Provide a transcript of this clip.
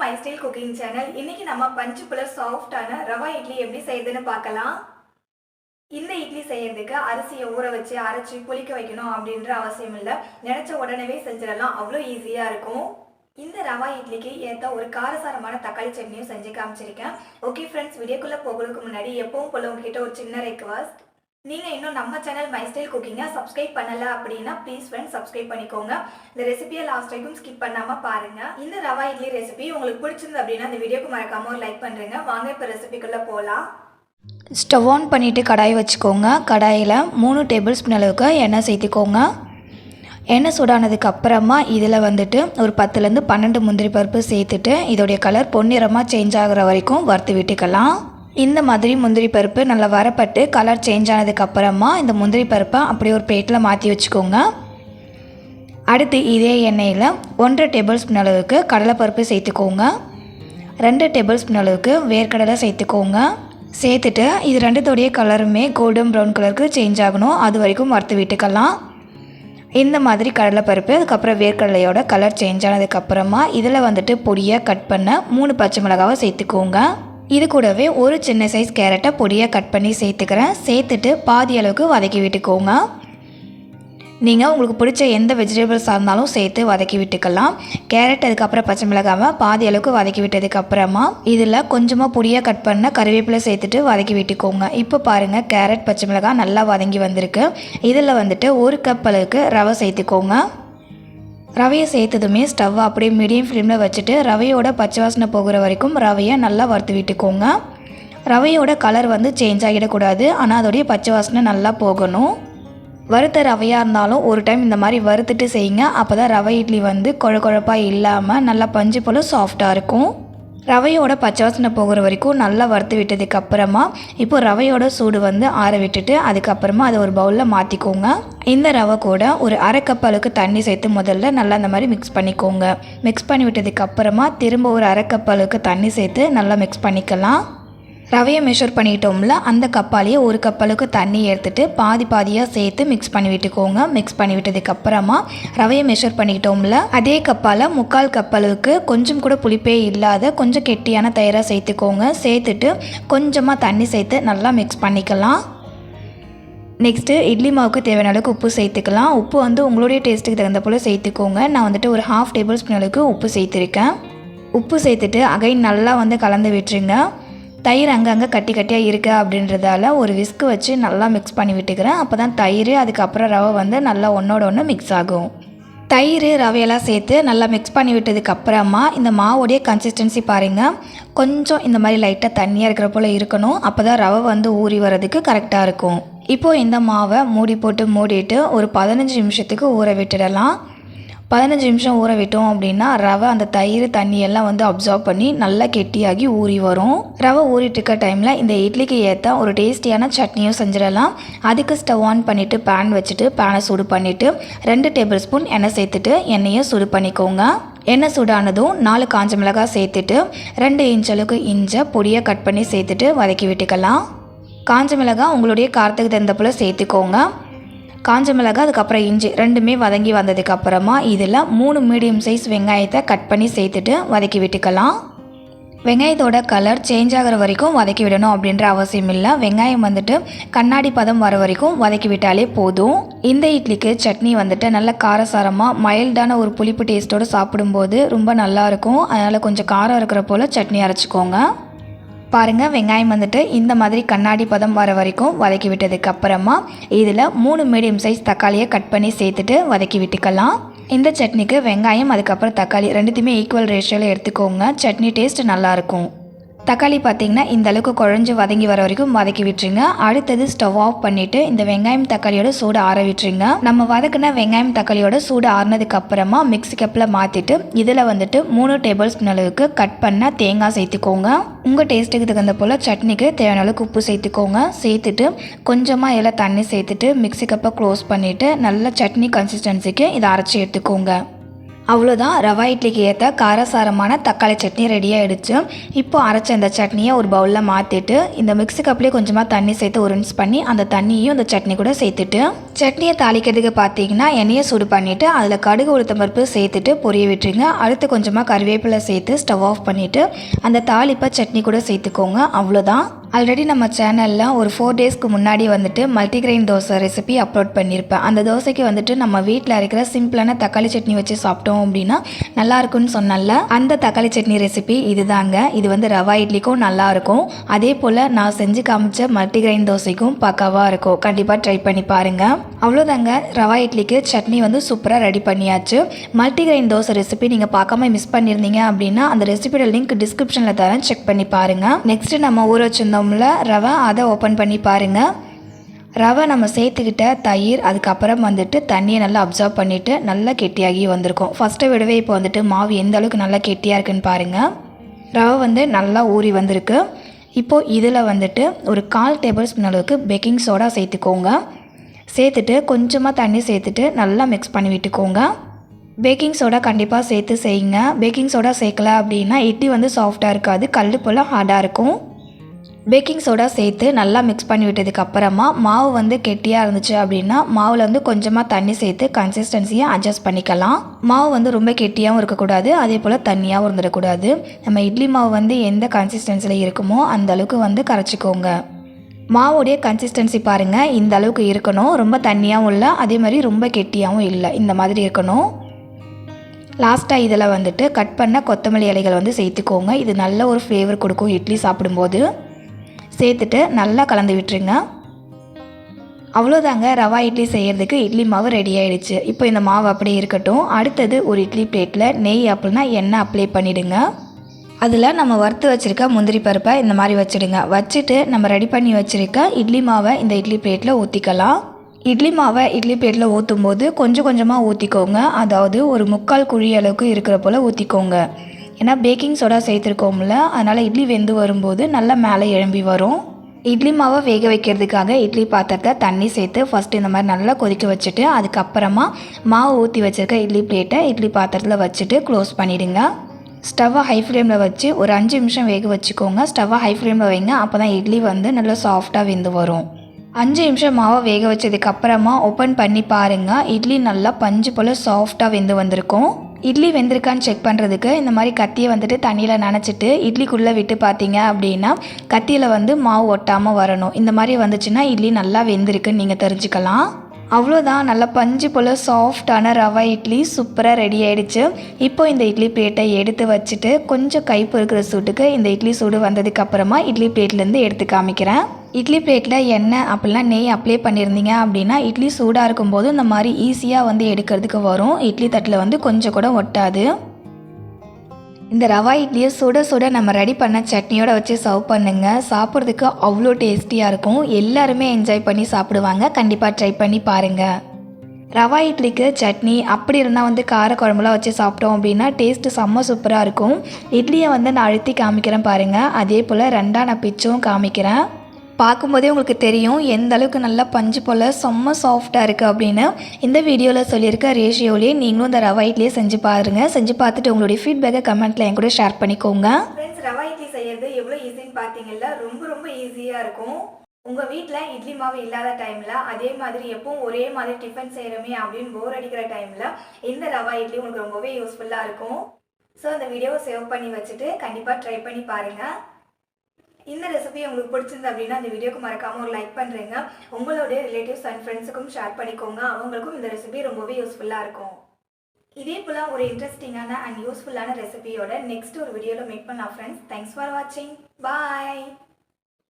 My style cooking channel இன்னைக்கு நம்ம பஞ்சு புல சாஃப்டான ரவா இட்லி எப்படி செய்யுதுன்னு பார்க்கலாம். இந்த இட்லி செய்யறதுக்கு அரிசியை ஊற வச்சு அரைச்சி புளிக்க வைக்கணும் அப்படின்ற அவசியம் இல்லை. நினைச்ச உடனே செஞ்சிடலாம். அவ்வளோ ஈஸியா இருக்கும். இந்த ரவா இட்லிக்கு ஏற்ற ஒரு காரசாரமான தக்காளி சட்னியும் செஞ்சு காமிச்சிருக்கேன். ஓகே ஃப்ரெண்ட்ஸ் வீடியோக்குள்ள போகிறதுக்கு முன்னாடி எப்பவும் போல உங்ககிட்ட ஒரு சின்ன ரெக்வஸ்ட் நீங்கள் இன்னும் நம்ம சேனல் மை ஸ்டைல் குக்கிங்கை சப்ஸ்கிரைப் பண்ணல அப்படின்னா ப்ளீஸ் ஃப்ரெண்ட்ஸ் சப்ஸ்கிரைப் பண்ணிக்கோங்க. இந்த ரெசிபியை லாஸ்ட் வரைக்கும் ஸ்கிப் பண்ணாமல் பாருங்க. இந்த ரவா இட்லி ரெசிபி உங்களுக்கு பிடிச்சிருந்து அப்படின்னா இந்த வீடியோக்கு மறக்காம ஒரு லைக் பண்ணுறேங்க வாங்க இப்போ ரெசிபிக்குள்ளே போகலாம் ஸ்டவ் ஆன் பண்ணிவிட்டு கடாய் வச்சுக்கோங்க. கடாயில் மூணு டேபிள் ஸ்பூன் அளவுக்கு எண்ணெய் சேர்த்திக்கோங்க. எண்ணெய் சூடானதுக்கு அப்புறமா இதில் வந்துட்டு ஒரு பத்துலேருந்து பன்னெண்டு முந்திரி பருப்பு சேர்த்துட்டு இதோடைய கலர் பொன்னிறமாக சேஞ்ச் ஆகிற வரைக்கும் வறுத்து விட்டுக்கலாம். இந்த மாதிரி முந்திரி பருப்பு நல்லா வரப்பட்டு கலர் சேஞ்ச் ஆனதுக்கப்புறமா இந்த முந்திரி பருப்பை அப்படியே ஒரு பிளேட்டில் மாற்றி வச்சுக்கோங்க. அடுத்து இதே எண்ணெயில் ஒன்றரை டேபிள் ஸ்பூன் அளவுக்கு கடலைப்பருப்பு சேர்த்துக்கோங்க. ரெண்டு டேபிள் ஸ்பூன் அளவுக்கு வேர்க்கடலை சேர்த்துக்கோங்க. சேர்த்துட்டு இது ரெண்டுத்தோடைய கலருமே கோல்டன் ப்ரௌன் கலருக்கு சேஞ்ச் ஆகணும். அது வரைக்கும் வறுத்து விட்டுக்கலாம். இந்த மாதிரி கடலைப்பருப்பு அதுக்கப்புறம் வேர்க்கடலையோட கலர் சேஞ்ச் ஆனதுக்கப்புறமா இதில் வந்துட்டு பொடியாக கட் பண்ண மூணு பச்சை மிளகாவை சேர்த்துக்கோங்க. இது கூடவே ஒரு சின்ன சைஸ் கேரட்டை பொடியாக கட் பண்ணி சேர்த்துக்கிறேன். சேர்த்துட்டு பாதி அளவுக்கு வதக்கி விட்டுக்கோங்க. நீங்கள் உங்களுக்கு பிடிச்ச எந்த வெஜிடபிள்ஸாக இருந்தாலும் சேர்த்து வதக்கி விட்டுக்கலாம். கேரட் அதுக்கப்புறம் பச்சை மிளகாவை பாதி அளவுக்கு வதக்கி விட்டதுக்கப்புறமா இதில் கொஞ்சமாக பொடியாக கட் பண்ண கருவேப்பிலை சேர்த்துட்டு வதக்கி விட்டுக்கோங்க. இப்போ பாருங்கள் கேரட் பச்சை மிளகாய் நல்லா வதங்கி வந்திருக்கு. இதில் வந்துட்டு ஒரு கப் அளவுக்கு ரவை சேர்த்துக்கோங்க. ரவையை சேர்த்ததுமே ஸ்டவ் அப்படியே மீடியம் ஃப்ளேமில் வச்சுட்டு ரவையோட பச்சை வாசனை போகிற வரைக்கும் ரவையை நல்லா வறுத்து விட்டுக்கோங்க. ரவையோட கலர் வந்து சேஞ்ச் ஆகிடக்கூடாது. ஆனால் அதோடைய பச்சை வாசனை நல்லா போகணும். வறுத்த ரவையாக இருந்தாலும் ஒரு டைம் இந்த மாதிரி வறுத்துட்டு செய்யுங்க. அப்போ தான் ரவை இட்லி வந்து குழ குழப்பாக இல்லாமல் நல்லா பஞ்சு போல் சாஃப்டாக இருக்கும். ரவையோட பச்சை வாசனை போகிற வரைக்கும் நல்லா வறுத்து விட்டதுக்கு அப்புறமா இப்போ ரவையோட சூடு வந்து ஆற விட்டுட்டு அதுக்கப்புறமா அதை ஒரு பவுலில் மாற்றிக்கோங்க இந்த ரவை கூட ஒரு அரை கப் அளவுக்கு தண்ணி சேர்த்து முதல்ல நல்லா அந்த மாதிரி மிக்ஸ் பண்ணிக்கோங்க. மிக்ஸ் பண்ணி விட்டதுக்கு அப்புறமா திரும்ப ஒரு அரை கப் அளவுக்கு தண்ணி சேர்த்து நல்லா மிக்ஸ் பண்ணிக்கலாம். ரவையை மெஷர் பண்ணிட்டோம்ல அந்த கப்பாலேயே ஒரு கப்பலுக்கு தண்ணி எடுத்துட்டு பாதி பாதியாக சேர்த்து மிக்ஸ் பண்ணி விட்டுக்கோங்க. மிக்ஸ் பண்ணி விட்டதுக்கப்புறமா ரவையை மெஷர் பண்ணிக்கிட்டோம்ல அதே கப்பால் முக்கால் கப்பலுக்கு கொஞ்சம் கூட புளிப்பே இல்லாத கொஞ்சம் கெட்டியான தயிராக சேர்த்துக்கோங்க. சேர்த்துட்டு கொஞ்சமாக தண்ணி சேர்த்து நல்லா மிக்ஸ் பண்ணிக்கலாம். நெக்ஸ்ட்டு இட்லி மாவுக்கு தேவையான அளவுக்கு உப்பு சேர்த்துக்கலாம். உப்பு வந்து உங்களுடைய டேஸ்ட்டுக்கு தகுந்த போல் சேர்த்துக்கோங்க. நான் வந்துட்டு ஒரு ஹாஃப் டேபிள் ஸ்பூன் அளவுக்கு உப்பு சேர்த்துருக்கேன். உப்பு சேர்த்துட்டு அகைன் நல்லா வந்து கலந்து விட்டுருங்க. தயிர் அங்கங்கே கட்டி கட்டியாக இருக்குது அப்படின்றதால ஒரு விஸ்கு வச்சு நல்லா மிக்ஸ் பண்ணி விட்டுக்கிறேன். அப்போ தான் தயிர் அதுக்கப்புறம் ரவை வந்து நல்லா ஒன்றோட ஒன்று மிக்ஸ் ஆகும். தயிர் ரவையெல்லாம் சேர்த்து நல்லா மிக்ஸ் பண்ணி விட்டதுக்கப்புறமா இந்த மாவுடைய கன்சிஸ்டன்சி பாருங்கள் கொஞ்சம் இந்த மாதிரி லைட்டாக தண்ணியாக இருக்கிற போல் இருக்கணும். அப்போ தான் ரவை வந்து ஊறி வர்றதுக்கு கரெக்டாக இருக்கும். இப்போது இந்த மாவை மூடி போட்டு மூடிட்டு ஒரு பதினஞ்சு நிமிஷத்துக்கு ஊற விட்டுடலாம். பதினஞ்சு நிமிஷம் ஊற விட்டோம் அப்படின்னா ரவை அந்த தயிர் தண்ணி எல்லாம் வந்து அப்சார்ப் பண்ணி நல்லா கெட்டியாகி ஊறி வரும். ரவை ஊறிட்டு இருக்க டைமில் இந்த இட்லிக்கு ஏற்ற ஒரு டேஸ்டியான சட்னியும் செஞ்சிடலாம். அதுக்கு ஸ்டவ் ஆன் பண்ணிவிட்டு பேன் வச்சுட்டு பேனை சூடு பண்ணிவிட்டு ரெண்டு டேபிள் ஸ்பூன் எண்ணெய் சேர்த்துட்டு எண்ணெயை சூடு பண்ணிக்கோங்க. எண்ணெய் சூடானதும் நாலு காஞ்ச மிளகாய் சேர்த்துட்டு ரெண்டு இன்ச் அளவுக்கு இஞ்சை பொடியை கட் பண்ணி சேர்த்துட்டு வதக்கி விட்டுக்கலாம். காஞ்ச மிளகாய் உங்களுடைய காரத்துக்கு தகுந்த போல் சேர்த்துக்கோங்க. காஞ்ச மிளகாய் அதுக்கப்புறம் இஞ்சி ரெண்டுமே வதங்கி வந்ததுக்கப்புறமா இதில் மூணு மீடியம் சைஸ் வெங்காயத்தை கட் பண்ணி சேர்த்துட்டு வதக்கி விட்டுக்கலாம். வெங்காயத்தோட கலர் சேஞ்ச் ஆகிற வரைக்கும் வதக்கி விடணும் அப்படின்ற அவசியம் இல்லை. வெங்காயம் வந்துட்டு கண்ணாடி பதம் வர வரைக்கும் வதக்கி விட்டாலே போதும். இந்த இட்லிக்கு சட்னி வந்துட்டு நல்ல காரசாரமாக மைல்டான ஒரு புளிப்பு டேஸ்ட்டோடு சாப்பிடும்போது ரொம்ப நல்லாயிருக்கும் அதனால் கொஞ்சம் காரம் இருக்கிற போல் சட்னி அரைச்சிக்கோங்க. பாருங்கள் வெங்காயம் வந்துட்டு இந்த மாதிரி கண்ணாடி பதம் வர வரைக்கும் வதக்கி விட்டதுக்கு அப்புறமா இதில் மூணு மீடியம் சைஸ் தக்காளியை கட் பண்ணி சேர்த்துட்டு வதக்கி விட்டுக்கலாம். இந்த சட்னிக்கு வெங்காயம் அதுக்கப்புறம் தக்காளி ரெண்டுத்தையுமே ஈக்குவல் ரேஷியோவில் எடுத்துக்கோங்க. சட்னி டேஸ்ட் நல்லாயிருக்கும் தக்காளி பார்த்தீங்கன்னா இந்த அளவுக்கு குழஞ்சி வதங்கி வர வரைக்கும் வதக்கி விட்டுருங்க. அடுத்தது ஸ்டவ் ஆஃப் பண்ணிவிட்டு இந்த வெங்காயம் தக்காளியோட சூடு ஆற விட்டுருங்க. நம்ம வதக்குன வெங்காயம் தக்காளியோட சூடு ஆறினதுக்கு அப்புறமா மிக்ஸி கப்பில் மாற்றிட்டு இதில் வந்துட்டு மூணு டேபிள் ஸ்பூன் அளவுக்கு கட் பண்ண தேங்காய் சேர்த்துக்கோங்க. உங்கள் டேஸ்ட்டுக்கு தகுந்த போல் சட்னிக்கு தேவையான அளவுக்கு உப்பு சேர்த்துக்கோங்க. சேர்த்துட்டு கொஞ்சமாக இதில் தண்ணி சேர்த்துட்டு மிக்ஸி கப்பை க்ளோஸ் பண்ணிவிட்டு நல்ல சட்னி கன்சிஸ்டன்சிக்கு இதை அரைச்சி எடுத்துக்கோங்க. அவ்வளோதான் ரவா இட்லிக்கு ஏற்ற காரசாரமான தக்காளி சட்னி ரெடி ஆகிடுச்சு இப்போ அரைச்ச இந்த சட்னியை ஒரு பவுலில் மாற்றிட்டு இந்த மிக்ஸி கப்லேயே கொஞ்சமாக தண்ணி சேர்த்து உருன்ஸ் பண்ணி அந்த தண்ணியும் இந்த சட்னி கூட சேர்த்துட்டு சட்னியை தாளிக்கிறதுக்கு பார்த்தீங்கன்னா எண்ணெயை சூடு பண்ணிவிட்டு அதில் கடுகு உளுத்தம் பருப்பு சேர்த்துட்டு பொரிய விட்டுருங்க. அடுத்து கொஞ்சமாக கருவேப்பிலை சேர்த்து ஸ்டவ் ஆஃப் பண்ணிவிட்டு அந்த தாளிப்பை சட்னி கூட சேர்த்துக்கோங்க. அவ்வளோதான் ஆல்ரெடி நம்ம சேனலில் ஒரு ஃபோர் டேஸ்க்கு முன்னாடி வந்துட்டு மல்டிகிரெயின் தோசை ரெசிபி அப்லோட் பண்ணியிருப்பேன் அந்த தோசைக்கு வந்துட்டு நம்ம வீட்டில் இருக்கிற சிம்பிளான தக்காளி சட்னி வச்சு சாப்பிட்டோம் அப்படின்னா நல்லாயிருக்குன்னு சொன்னால அந்த தக்காளி சட்னி ரெசிபி இதுதாங்க. இது வந்து ரவா இட்லிக்கும் நல்லாயிருக்கும் அதே போல் நான் செஞ்சு காமிச்ச மல்டிகிரெயின் தோசைக்கும் பக்காவாக இருக்கும். கண்டிப்பாக ட்ரை பண்ணி பாருங்கள் அவ்வளோதாங்க ரவா இட்லிக்கு சட்னி வந்து சூப்பராக ரெடி பண்ணியாச்சு. மல்டிகிரெயின் தோசை ரெசிபி நீங்கள் பார்க்காம மிஸ் பண்ணியிருந்தீங்க அப்படின்னா அந்த ரெசிபியோட லிங்க் டிஸ்கிரிப்ஷனில் தரேன். செக் பண்ணி பாருங்கள் நெக்ஸ்ட்டு நம்ம ஊற வச்சுருந்தோம்ல ரவை அதை ஓப்பன் பண்ணி பாருங்கள் ரவை நம்ம சேர்த்துக்கிட்ட தயிர் அதுக்கப்புறம் வந்துட்டு தண்ணியை நல்லா அப்சர்வ் பண்ணிவிட்டு நல்லா கெட்டியாகி வந்திருக்கும். ஃபஸ்ட்டை விடவே இப்போ வந்துட்டு மாவு எந்த அளவுக்கு நல்லா கெட்டியாக இருக்குன்னு பாருங்கள் ரவை வந்து நல்லா ஊறி வந்திருக்கு. இப்போது இதில் வந்துட்டு ஒரு கால் டேபிள் ஸ்பூன் அளவுக்கு பேக்கிங் சோடா சேர்த்துக்கோங்க. சேர்த்துட்டு கொஞ்சமாக தண்ணி சேர்த்துட்டு நல்லா மிக்ஸ் பண்ணி விட்டுக்கோங்க. பேக்கிங் சோடா கண்டிப்பாக சேர்த்து செய்யுங்க. பேக்கிங் சோடா சேர்க்கல அப்படின்னா இட்லி வந்து சாஃப்டாக இருக்காது. கல் போல் ஹார்டாக இருக்கும். பேக்கிங் சோடா சேர்த்து நல்லா மிக்ஸ் பண்ணி விட்டதுக்கு அப்புறமா மாவு வந்து கெட்டியாக இருந்துச்சு அப்படின்னா மாவில் வந்து கொஞ்சமாக தண்ணி சேர்த்து கன்சிஸ்டன்சியை அட்ஜஸ்ட் பண்ணிக்கலாம். மாவு வந்து ரொம்ப கெட்டியாகவும் இருக்கக்கூடாது அதே போல் தண்ணியாகவும் இருந்துடக்கூடாது. நம்ம இட்லி மாவு வந்து எந்த கன்சிஸ்டன்சியில் இருக்குமோ அந்த அளவுக்கு வந்து கரைச்சிக்கோங்க. மாவுடைய கன்சிஸ்டன்சி பாருங்கள் இந்த அளவுக்கு இருக்கணும். ரொம்ப தண்ணியாகவும் இல்லை அதே மாதிரி ரொம்ப கெட்டியாகவும் இல்லை இந்த மாதிரி இருக்கணும். லாஸ்ட்டாக இதில் வந்துட்டு கட் பண்ண கொத்தமல்லி இலைகள் வந்து சேர்த்துக்கோங்க. இது நல்ல ஒரு ஃப்ளேவர் கொடுக்கும் இட்லி சாப்பிடும்போது. சேர்த்துட்டு நல்லா கலந்து விட்டுருங்க. அவ்வளோதாங்க ரவா இட்லி செய்கிறதுக்கு இட்லி மாவு ரெடி ஆயிடுச்சு. இப்போ இந்த மாவு அப்படியே இருக்கட்டும். அடுத்தது ஒரு இட்லி பிளேட்டில் நெய் அப்படின்னா எண்ணெய் அப்ளை பண்ணிவிடுங்க அதில் நம்ம வறுத்து வச்சுருக்க முந்திரி பருப்பை இந்த மாதிரி வச்சுடுங்க. வச்சுட்டு நம்ம ரெடி பண்ணி வச்சுருக்க இட்லி மாவை இந்த இட்லி பிளேட்டில் ஊற்றிக்கலாம் இட்லி மாவை இட்லி பிளேட்டில் ஊற்றும் போது கொஞ்சம் கொஞ்சமாக ஊற்றிக்கோங்க அதாவது ஒரு முக்கால் குழி அளவுக்கு இருக்கிற போல் ஊற்றிக்கோங்க ஏன்னா பேக்கிங் சோடா சேர்த்துருக்கோம்ல அதனால் இட்லி வெந்து வரும்போது நல்லா மேலே எழும்பி வரும். இட்லி மாவை வேக வைக்கிறதுக்காக இட்லி பாத்திரத்தை தண்ணி சேர்த்து ஃபஸ்ட்டு இந்த மாதிரி நல்லா கொதிக்க வச்சுட்டு அதுக்கப்புறமா மாவு ஊற்றி வச்சுருக்க இட்லி பிளேட்டை இட்லி பாத்திரத்தில் வச்சுட்டு க்ளோஸ் பண்ணிவிடுங்க ஸ்டவ்வை ஹை ஃப்ளேமில் வச்சு ஒரு அஞ்சு நிமிஷம் வேக வச்சுக்கோங்க. ஸ்டவ்வை ஹை ஃப்ளேமில் வைங்க அப்போ தான் இட்லி வந்து நல்லா சாஃப்டாக வெந்து வரும். அஞ்சு நிமிஷம் மாவை வேக வச்சதுக்கப்புறமா ஓப்பன் பண்ணி பாருங்கள் இட்லி நல்லா பஞ்சு போல் சாஃப்டாக வெந்து வந்திருக்கும். இட்லி வெந்திருக்கான்னு செக் பண்ணுறதுக்கு இந்த மாதிரி கத்தியை வந்துட்டு தண்ணியில் நினச்சிட்டு இட்லிக்குள்ளே விட்டு பார்த்தீங்க அப்படின்னா கத்தியில் வந்து மாவு ஒட்டாமல் வரணும். இந்த மாதிரி வந்துச்சுன்னா இட்லி நல்லா வெந்திருக்குன்னு நீங்கள் தெரிஞ்சுக்கலாம். அவ்வளோதான் நல்லா பஞ்சு போல் சாஃப்டான ரவா இட்லி சூப்பராக ரெடி ஆகிடுச்சு இப்போ இந்த இட்லி பிளேட்டை எடுத்து வச்சுட்டு கொஞ்சம் கைப்பு இருக்கிற சூட்டுக்கு இந்த இட்லி சூடு வந்ததுக்கப்புறமா இட்லி பிளேட்லேருந்து எடுத்து காமிக்கிறேன். இட்லி பிளேட்டில் எண்ணெய் அப்படிலாம் நெய் அப்ளை பண்ணியிருந்தீங்க அப்படின்னா இட்லி சூடாக இருக்கும்போது இந்த மாதிரி ஈஸியாக வந்து எடுக்கிறதுக்கு வரும். இட்லி தட்டில் வந்து கொஞ்சம் கூட ஒட்டாது. இந்த ரவா இட்லியை சுட சுட நம்ம ரெடி பண்ண சட்னியோட வச்சு சர்வ் பண்ணுங்கள் சாப்பிட்றதுக்கு அவ்வளோ டேஸ்டியாக இருக்கும். எல்லாருமே என்ஜாய் பண்ணி சாப்பிடுவாங்க. கண்டிப்பாக ட்ரை பண்ணி பாருங்கள் ரவா இட்லிக்கு சட்னி அப்படி இருந்தால் வந்து கார குழம்புலாம் வச்சு சாப்பிட்டோம் அப்படின்னா டேஸ்ட்டு செம்ம சூப்பராக இருக்கும். இட்லியை வந்து நான் அழுத்தி காமிக்கிறேன் பாருங்கள் அதே போல் ரெண்டாக நான் பிச்சும் காமிக்கிறேன். பார்க்கும்போதே உங்களுக்கு தெரியும் எந்த அளவுக்கு நல்லா பஞ்சு போல் செம்ம சாஃப்டாக இருக்குது அப்படின்னு. இந்த வீடியோவில் சொல்லியிருக்க ரேஷியோலேயே நீங்களும் இந்த ரவா இட்லியை செஞ்சு பாருங்கள் செஞ்சு பார்த்துட்டு உங்களுடைய ஃபீட்பேக்கை கமெண்ட்டில் என் கூட ஷேர் பண்ணிக்கோங்க. ஃப்ரெண்ட்ஸ் ரவா இட்லி செய்யறது எவ்வளோ ஈஸின்னு பார்த்தீங்கல்ல ரொம்ப ரொம்ப ஈஸியாக இருக்கும். உங்கள் வீட்டில் இட்லி மாவு இல்லாத டைமில் அதே மாதிரி எப்பவும் ஒரே மாதிரி டிஃபன் செய்கிறோமே அப்படின்னு போர் அடிக்கிற டைமில் இந்த ரவா இட்லி உங்களுக்கு ரொம்பவே யூஸ்ஃபுல்லாக இருக்கும். ஸோ அந்த வீடியோவை சேவ் பண்ணி வச்சுட்டு கண்டிப்பாக ட்ரை பண்ணி பாருங்கள் இந்த ரெசிபி உங்களுக்கு பிடிச்சிருந்து அப்படின்னா இந்த வீடியோக்கு மறக்காமல் ஒரு லைக் பண்ணுறீங்க உங்களுடைய ரிலேட்டிவ்ஸ் அண்ட் ஃப்ரெண்ட்ஸுக்கும் ஷேர் பண்ணிக்கோங்க. அவங்களுக்கும் இந்த ரெசிபி ரொம்பவே யூஸ்ஃபுல்லாக இருக்கும். இதே போல் ஒரு இன்ட்ரெஸ்டிங்கான அண்ட் யூஸ்ஃபுல்லான ரெசிபியோட நெக்ஸ்ட் ஒரு வீடியோவில் மீட் பண்ணலாம் ஃப்ரெண்ட்ஸ் தேங்க்ஸ் ஃபார் வாட்சிங் பாய்